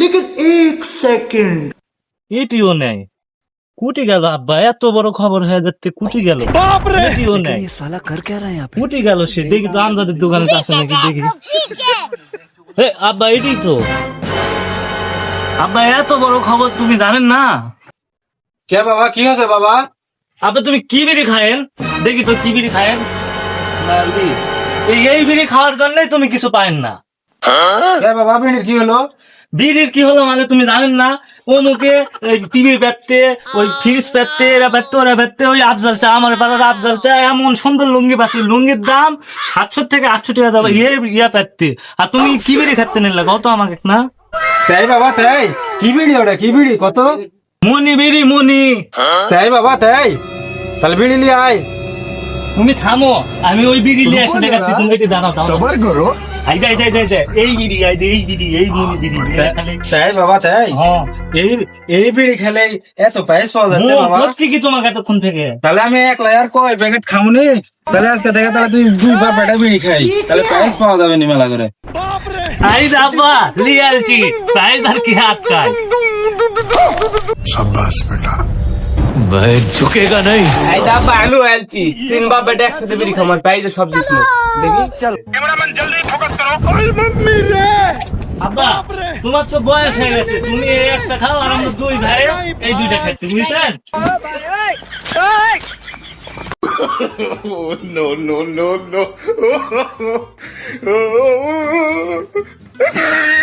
লেকিন এক সেকেন্ড এটিও নেই কুটি গেল আব্বা এত বড় খবর হয়ে যাচ্ছে কুটি গেল। এটিও নেই কুটি গেল সে দেখি তো আমাদের দোকানে আছে নাকি দেখি। হে আব্বা এটি তো। আব্বা এত বড় খবর তুমি জানেন না? কে বাবা কি হয়েছে বাবা? আব্বা তুমি কি বিড়ি খায়েন? দেখি তো কি বিড়ি খায়েন? এই বিড়ি খাওয়ার জন্যই তুমি কিছু পায়েন না। কে বাবা বিড়ি কি হলো? বিড়ির কি হলো মানে তুমি জানেন না? অনুকে টিভি পেতে ওই ফ্রিজ পেতে এরা ব্যাপতে ওরা পেতে ওই আফজাল চা আমার পাড়ার আফজাল চা এমন সুন্দর লুঙ্গি পাচ্ছি লুঙ্গির দাম সাতশো থেকে আটশো টাকা দাম ইয়ে ইয়া পেতে আর তুমি কি বিড়ি খাতে নিলে? কত আমাকে না? তাই বাবা তাই? কি বিড়ি ওটা? কি বিড়ি? কত? মনি বিড়ি মনি। তাই বাবা তাই? তাহলে বিড়ি নিয়ে আয়। তুমি থামো আমি ওই বিড়ি নিয়ে আসতে দেখাচ্ছি তুমি এটি দাঁড়াও সবার করো আইদা আইদা আইদা আইদা এই বিড়ি আইদা এই বিড়ি এই মনি বিড়ি তাই বাবা তাই হ্যাঁ এই এই বিড়ি খেলে এত পয়সা পাওয়া যাচ্ছে বাবা বলছি কি তোমাকে এতক্ষণ থেকে তাহলে আমি একলা আর কয় প্যাকেট খামুনি তাহলে আজকে দেখে তাহলে তুই দুইবার পেটে বিড়ি খাই তাহলে প্রাইস পাওয়া যাবে নি মেলা করে আই দাবা লিয়ালছি প্রাইজ আর কি হাত খায় शाबाश बेटा এই ডাব্বা আলু আলছি তিন বাপ বেটা একসাথে বেরি খামার ফোকাস করো। তো বয়স হয়ে গেছে। তুমি একটা খাও আর দুই ভাই এই দুইটা খাচ্ছি বুঝছেন? No no no no. Oh, oh, oh,